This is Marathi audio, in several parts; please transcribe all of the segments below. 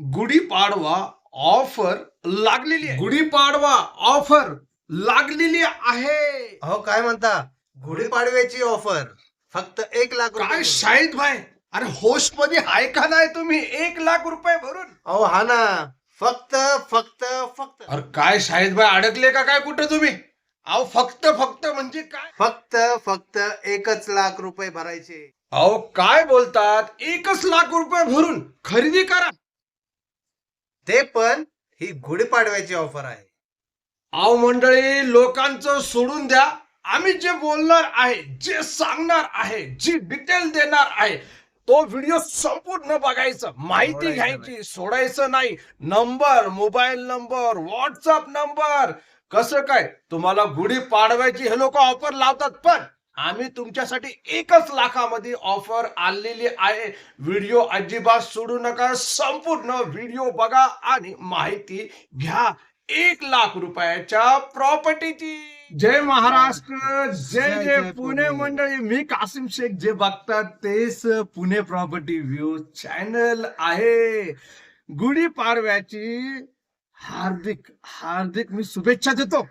गुढीपाडवा ऑफर लागलेली आहे. गुढीपाडवा ऑफर लागलेली आहे. अहो काय म्हणता? गुढीपाडव्याची ऑफर. फक्त एक लाख काय रुपये शाहिद भाई अरे होशमध्ये आहे का नाही तुम्ही? एक लाख रुपये भरून. अहो हा ना. फक्त फक्त फक्त. अरे काय शाहिद भाई अडकले का काय कुठं तुम्ही? अहो फक्त फक्त म्हणजे काय? फक्त फक्त एकच लाख रुपये भरायचे. अहो काय बोलतात? एकच लाख रुपये भरून खरेदी करा. ते पण ही गुढीपाडव्याची ऑफर आहे. अहो मंडळी लोकांचं सोडून द्या. आम्ही जे बोलणार आहे जे सांगणार आहे जी डिटेल देणार आहे तो व्हिडिओ संपूर्ण बघायचं माहिती घ्यायची सोडायचं नाही. Number mobile number WhatsApp number कसं काय? तुम्हाला गुढी पाडवायची हे लोक ऑफर लावतात पण आम्ही तुमच्यासाठी एकच लाखामध्ये ऑफर आणलेली आहे. व्हिडिओ अजिबात सोडू नका. संपूर्ण व्हिडिओ बघा आणि माहिती घ्या. एक लाख रुपयाच्या प्रॉपर्टीची जय महाराष्ट्र. जय जय जय जय पुणे. पुणे. मंडळी. मी कासिम शेख जे बघतात तेच पुणे प्रॉपर्टी व्ह्यू चॅनल आहे. गुढी पाडव्याची हार्दिक हार्दिक मी शुभेच्छा देतो.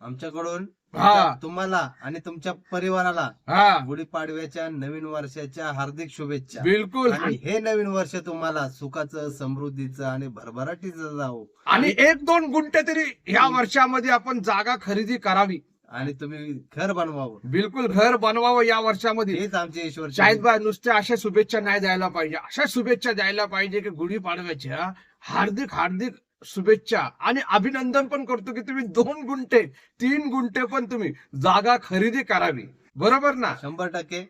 आमच्याकडून हा. तुम्हाला आणि तुमच्या परिवाराला हा. गुढीपाडव्याच्या नवीन वर्षाच्या हार्दिक शुभेच्छा. बिलकुल. आणि हे नवीन वर्ष तुम्हाला सुखाचं समृद्धीचं आणि भरभराटीचं जावो. आणि एक दोन गुंठे तरी ह्या वर्षामध्ये आपण जागा खरेदी करावी. आणि तुम्ही घर बनवावं. बिलकुल घर बनवावं या वर्षामध्ये. हेच आमचे ईश्वर शाहिदबाई नुसत्या अशा शुभेच्छा नाही द्यायला पाहिजे. अशा शुभेच्छा द्यायला पाहिजे की गुढी पाडव्याच्या हार्दिक हार्दिक शुभेच्छा आणि अभिनंदन पण करतो की तुम्ही दोन गुंठे तीन गुंठे पण तुम्ही जागा खरेदी करावी. बरोबर ना? शंभर टक्के.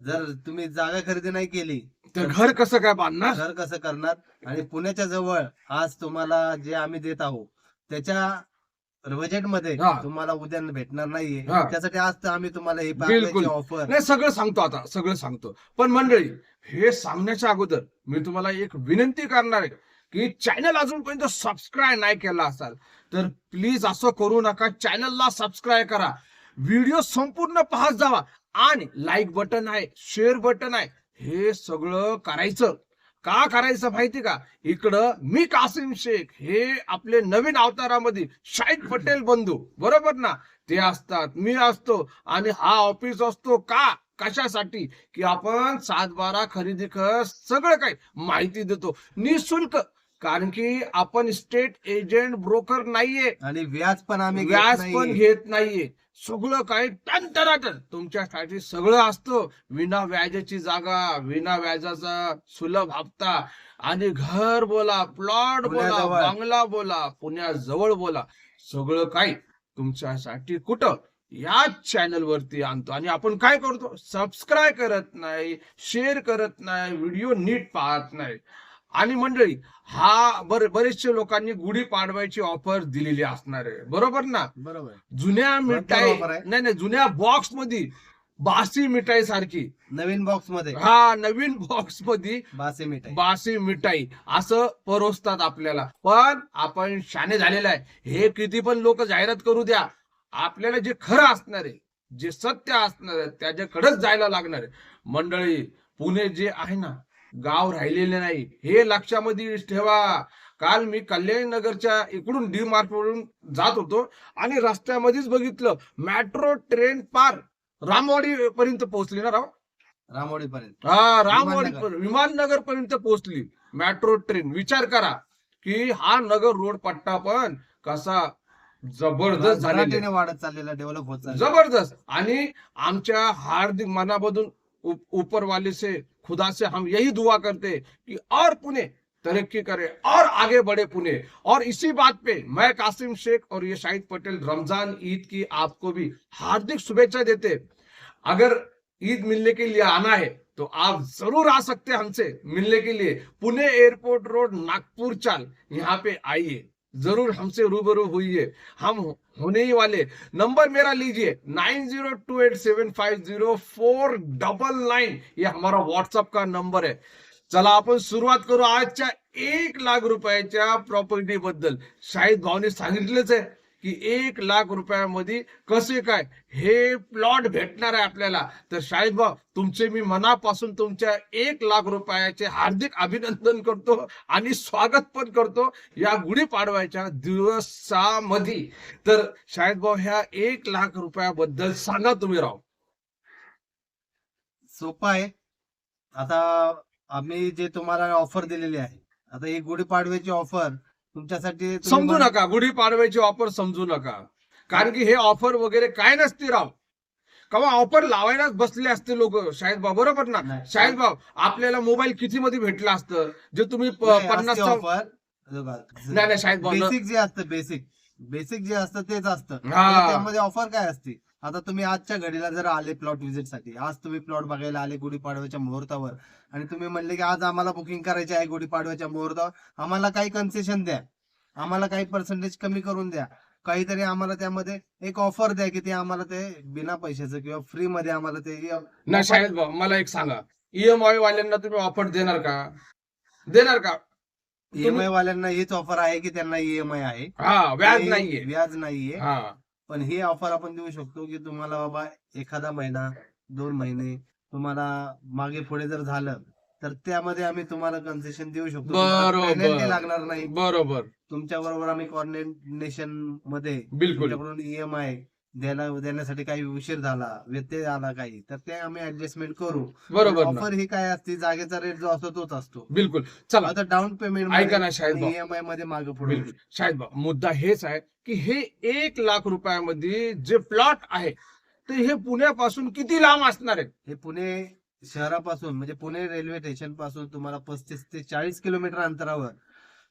जर तुम्ही जागा खरेदी नाही केली तर घर कसं काय बांधणार? घर कसं करणार? आणि पुण्याच्या जवळ आज तुम्हाला जे आम्ही देत आहोत त्याच्या बजेटमध्ये हा. तुम्हाला उद्या भेटणार नाहीये. त्यासाठी आज तर आम्ही तुम्हाला हे. ऑफर नाही सगळं सांगतो आता सगळं सांगतो. पण मंडळी हे सांगण्याच्या अगोदर मी तुम्हाला एक विनंती करणार आहे. की चॅनल अजूनपर्यंत सबस्क्राईब नाही केला असाल तर प्लीज असं करू नका. चॅनलला सबस्क्राईब करा. व्हिडिओ संपूर्ण पाहत जावा. आणि लाईक बटन आहे शेअर बटन आहे हे सगळं करायचं. का करायचं माहिती का? इकडं मी कासिम शेख हे आपले नवीन अवतारामध्ये शाहिद पटेल बंधू. बरोबर ना? ते असतात मी असतो. आणि हा ऑफिस असतो का? कशासाठी? की आपण सात बारा खरेदी कर सगळं काही माहिती देतो. निशुल्क कारण की आपण स्टेट एजंट ब्रोकर नाहीये. आणि व्याज पण आम्ही घेत व्याज. पण घेत नाहीये. सगळं काही टन तुमच्यासाठी सगळं असतं. विना व्याजाची जागा विना व्याजाचा सुलभ हप्ता. आणि घर बोला प्लॉट बोला पुण्याजवळ. बंगला बोला पुण्याजवळ बोला. सगळं काही तुमच्यासाठी कुठं? याच चॅनल वरती आणतो. आणि आपण काय करतो? सबस्क्राईब करत नाही शेअर करत नाही व्हिडिओ नीट पाहत नाही. आणि मंडळी हा बर बरेचशे लोकांनी गुढी पाडवायची ऑफर दिलेली असणार आहे. बरोबर ना? बरोबर. जुन्या मिठाई. नाही नाही जुन्या बॉक्समध्ये बासी मिठाई सारखी. नवीन बॉक्समध्ये हा नवीन बॉक्समध्ये बासे मिठाई. बासी मिठाई. असं परोसतात आपल्याला. पण आपण शाने झालेलं आहे. हे किती पण लोक जाहिरात करू द्या. आपल्याला जे खरं असणार आहे जे सत्य असणार आहे त्याच्याकडेच जायला लागणार आहे. मंडळी पुणे जे आहे ना गाव राहिलेले नाही. हे लक्षामध्ये ठेवा. काल मी कल्याण नगरच्या इकडून डी मार्ट वरून जात होतो आणि रस्त्यामध्येच बघितलं मेट्रो ट्रेन पार रामवाडी पर्यंत पोहोचली ना राव? रामोडी पर्यंत. हा रामवाडी विमाननगर. पर्यंत पोहोचली. मेट्रो ट्रेन विचार करा की हा नगर रोड पट्टा पण कसा जबरदस्त झालेला. वाढत चाललेला डेव्हलप होत जबरदस्त. आणि आमच्या हार्दिक मनामधून उ- ऊपर वाले से खुदा से हम यही दुआ करते कि और पुणे, तरक्की करे, और आगे बढ़े पुणे। और इसी बात पे मैं कासिम शेख और ये शाहिद पटेल रमज़ान ईद की आपको भी हार्दिक शुभेच्छा देते अगर ईद मिलने के लिए आना है तो आप ज़रूर आ सकते हैं हमसे मिलने के लिए। पुणे एयरपोर्ट रोड, नागपुर चाल, यहाँ पे आइए। जरूर हमसे रूबरू हुई हम होने ही वाले। नंबर मेरा लीजिए। Nine zero two eight seven five zero four double nine. ये हमारा व्हाट्सअप का नंबर है। चला आपण सुरुवात करू। आजच्या एक लाख रुपयाच्या प्रॉपर्टी बद्दल। शाहिद भाऊने सांगितलेच आहे। की एक लाख रुपयामध्ये कसे काय हे प्लॉट भेटणार आहे आपल्याला. तर शाहिद भाऊ तुमचे मी मनापासून तुमच्या एक लाख रुपयाचे हार्दिक अभिनंदन करतो आणि स्वागत पण करतो या गुढीपाडव्याच्या दिवसामध्ये. तर शाहिद भाऊ ह्या एक लाख रुपयाबद्दल सांगा तुम्ही राव. सोपं आहे. आता आम्ही जे तुम्हाला ऑफर दिलेली आहे आता ही गुढीपाडव्याची ऑफर तुमच्यासाठी समजू नका गुढीपाडव्याची ऑफर समजू नका. कारण की हे ऑफर वगैरे काय नसते राव. कवा ऑफर लावायलाच बसले असते लोक. शाहिद भाऊ बरोबर ना. शाहिद भाऊ आपल्याला मोबाईल किती मध्ये भेटलं असतं? जे तुम्ही पन्नास ऑफर नाही नाही शाहिद भाऊ बेसिक जे असतं बेसिक बेसिक जे असतं तेच असतं. त्यामध्ये ऑफर काय असते? आता तुम्ही आजच्या घडीला जर आले प्लॉट व्हिजिटसाठी आज तुम्ही प्लॉट बघायला आले गुढीपाडव्याच्या मुहूर्तावर आणि तुम्ही म्हणले की आज आम्हाला बुकिंग करायची आहे गुढीपाडव्याच्या मुहूर्तावर आम्हाला काही कन्सेशन द्या. आम्हाला काही पर्सेंटेज कमी करून द्या. काहीतरी आम्हाला त्यामध्ये एक ऑफर द्या की ते आम्हाला ते बिना पैशाचं किंवा फ्री मध्ये आम्हाला ते नाही भाऊ मला एक सांगा. ईएमआय वाल्यांना तुम्ही ऑफर देणार का? देणार का? ईएमआय वाल्यांना हीच ऑफर आहे की त्यांना ईएमआय आहे. हा व्याज नाहीये. व्याज नाहीये. पण ही ऑफर आपण देऊ शकतो की तुम्हाला बाबा एखादा महिना दोन महिने तुम्हाला मागे पुढे जर झालं तर त्यामध्ये आम्ही तुम्हाला कन्सेशन देऊ शकतो. बरोबर. penalty लागणार नाही. बरोबर. तुमच्या बरोबर आम्ही कॉर्डिनेशनमध्ये बिलकुल. ईएमआय द्यायला देण्यासाठी काही उशीर झाला व्यत्यय आला काही तर ते आम्ही ऍडजस्टमेंट करू. बरोबर ना. ऑफर ही काय असते जागेचा रेट जो असतो तोच असतो. बिलकुल. चला. आता डाऊन पेमेंट ऐका ना शाहिद भाऊ. ईएमआयमध्ये मागे पुढे. बिलकुल. शाहिद भाऊ मुद्दा हेच आहे की हे एक लाख रुपयामध्ये जे प्लॉट आहे ते हे पुण्यापासून किती लांब असणार आहे? हे पुणे शहरापासून म्हणजे पुणे रेल्वे स्टेशनपासून तुम्हाला पस्तीस ते चाळीस किलोमीटर अंतरावर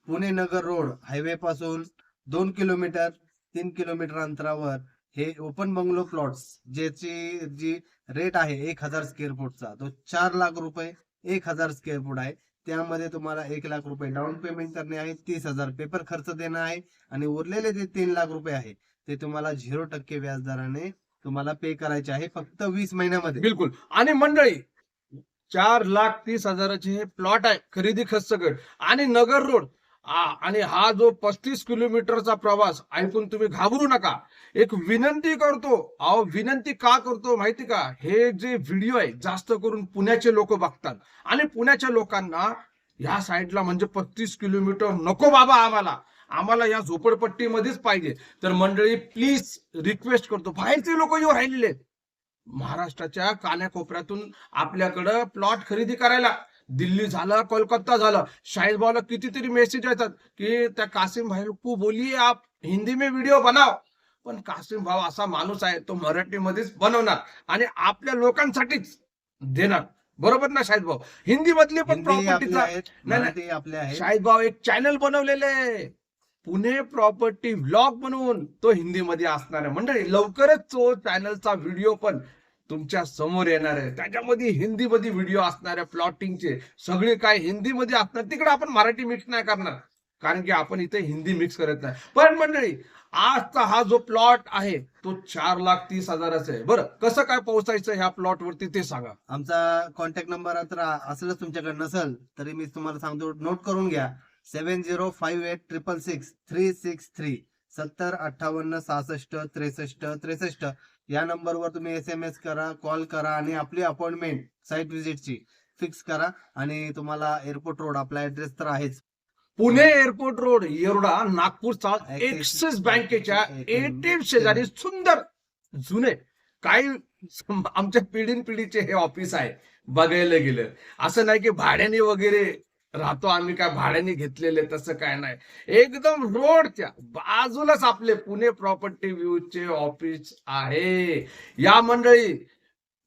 पुणे नगर रोड हायवे पासून दोन किलोमीटर तीन किलोमीटर अंतरावर हे ओपन बंगलो प्लॉट्स ज्याची जी रेट आहे एक हजार स्क्वेअर फूटचा तो चार लाख रुपये एक हजार स्क्वेअर फूट आहे. त्यामध्ये तुम्हाला एक लाख रुपये डाऊन पेमेंट करणे आहे तीस हजार पेपर खर्च देणं आहे आणि उरलेले जे तीन लाख रुपये आहे ते तुम्हाला झिरो टक्के व्याजदराने तुम्हाला पे करायचे आहे फक्त वीस महिन्यामध्ये. बिलकुल. आणि मंडळी चार लाख तीस हजाराचे हे प्लॉट आहे खरेदी खर्च गट. आणि नगर रोड आणि हा जो पस्तीस किलोमीटरचा प्रवास ऐकून तुम्ही घाबरू नका. एक विनंती करतो. अहो विनंती का करतो माहिती का? हे जे व्हिडिओ आहे जास्त करून पुण्याचे लोक बघतात. आणि पुण्याच्या लोकांना ह्या साईडला म्हणजे पस्तीस किलोमीटर नको बाबा आम्हाला. आम्हाला या झोपडपट्टीमध्येच पाहिजे. तर मंडळी प्लीज रिक्वेस्ट करतो. बाहेरचे लोक येऊ राहिलेले महाराष्ट्राच्या कान्याकोपऱ्यातून आपल्याकडं प्लॉट खरेदी करायला. दिल्ली झालं कोलकाता झालं. शाहिद भाऊला कितीतरी मेसेज येतात की त्या कासिम भाई को बोलिए आप हिंदी में व्हिडिओ बनाव पण कासिम भाऊ असा माणूस आहे तो मराठीमध्येच बनवणार आणि आपल्या लोकांसाठीच देणार. बरोबर ना शाहिद भाऊ? हिंदी मधली पण प्रॉपर्टीचा नाही. शाहिद भाऊ एक चॅनल बनवलेले आहे. पुणे प्रॉपर्टी व्लॉग बनवून तो हिंदीमध्ये असणार आहे. मंडळी लवकरच तो चॅनलचा व्हिडिओ पण तुमच्यासमोर येणार आहे. त्याच्यामध्ये हिंदीमध्ये व्हिडिओ असणार आहे प्लॉटिंगचे सगळे काय हिंदीमध्ये असणार तिकडे आपण मराठी मिक्स नाही करणार. कारण की आपण इथे हिंदी मिक्स करत नाही. पण मंडळी आजचा हा जो प्लॉट आहे तो चार लाख तीस हजाराचा आहे. बरं कसं काय पोहोचायचं ह्या प्लॉट वरती ते सांगा. आमचा कॉन्टॅक्ट नंबर तर असलच तुमच्याकडे नसेल तरी मी तुम्हाला सांगतो नोट करून घ्या. Seven zero five eight triple six three six three सत्तर अठ्ठावन्न सहासष्ट त्रेसष्ट त्रेसष्ट. या नंबरवर तुम्ही एस एम एस करा कॉल करा आणि आपली अपॉइंटमेंट साईट व्हिजिटची फिक्स करा आणि तुम्हाला एअरपोर्ट रोड आपला ऍड्रेस तर आहेच. पुणे एअरपोर्ट रोड येरडा नागपूरचा एक्सिस बँकेच्या एटीएम शेजारी सुंदर जुने काही आमच्या पिढीन पिढीचे हे ऑफिस आहे. बघायला गेलं. असं नाही की भाड्याने वगैरे राहतो आम्ही काय भाड्याने घेतलेले तसं काय नाही. एकदम रोडच्या बाजूलाच आपले पुणे प्रॉपर्टी व्ह्यूचे ऑफिस आहे. या मंडळी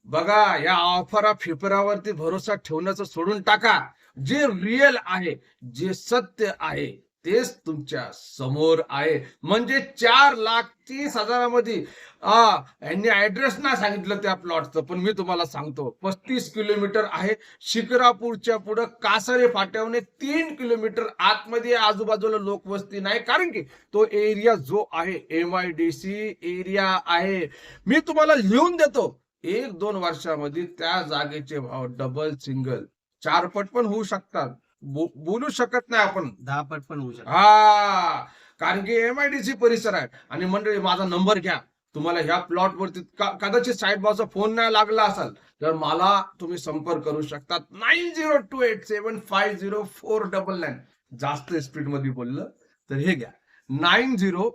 बघा या ऑफरा फिफरावरती भरोसा ठेवण्याचं सोडून टाका. जे रिअल आहे जे सत्य आहे तेच तुमच्यासमोर आहे. म्हणजे चार लाख तीस हजारामध्ये. यांनी ऍड्रेस नाही सांगितलं त्या प्लॉटचं पण मी तुम्हाला सांगतो. पस्तीस किलोमीटर आहे. शिकरापूरच्या पुढं कासारे फाट्यावने तीन किलोमीटर आतमध्ये आजूबाजूला लोकवस्ती नाही. कारण की तो एरिया जो आहे M I D C area आहे. मी तुम्हाला लिहून देतो. एक दोन वर्षामध्ये त्या जागेचे भाव डबल सिंगल चारपट पण होऊ शकतात. बोलू शकत नाही आपण. दहा पट पण होऊ शकतो. हा कारण की एमआयडीसी परिसर आहे. आणि मंडळी माझा नंबर घ्या. तुम्हाला ह्या प्लॉट वरती कदाचित साईड बाजूचा फोन नाही लागला असेल तर मला तुम्ही संपर्क करू शकतात nine zero two eight seven five zero four double nine जास्त स्पीडमध्ये बोललं तर हे घ्या. Nine zero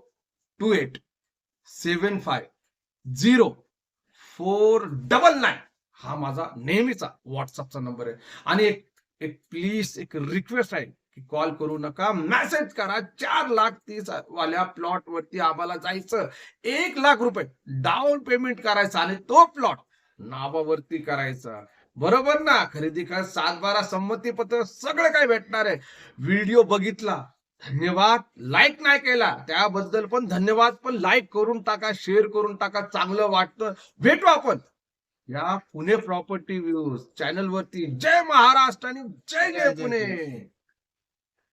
two eight seven five zero four double nine हा माझा नेहमीचा व्हॉट्सअपचा नंबर आहे. आणि एक एक प्लीज एक रिक्वेस्ट आहे की कॉल करू नका. मेसेज करा. चार लाख तीस वाल्या प्लॉट वरती आम्हाला जायचं. एक लाख रुपये डाऊन पेमेंट करायचं आणि तो प्लॉट नावावरती करायचा. बरोबर ना? खरेदी कर सात बारा संमती पत्र सगळं काय भेटणार आहे. व्हिडिओ बघितला धन्यवाद. लाईक नाही केला त्याबद्दल पण धन्यवाद. पण लाईक करून टाका शेअर करून टाका. चांगलं वाटतं. भेटू आपण. या पुणे प्रॉपर्टी व्ह्यूज चॅनल वरती जय महाराष्ट्र आणि जय जय पुणे.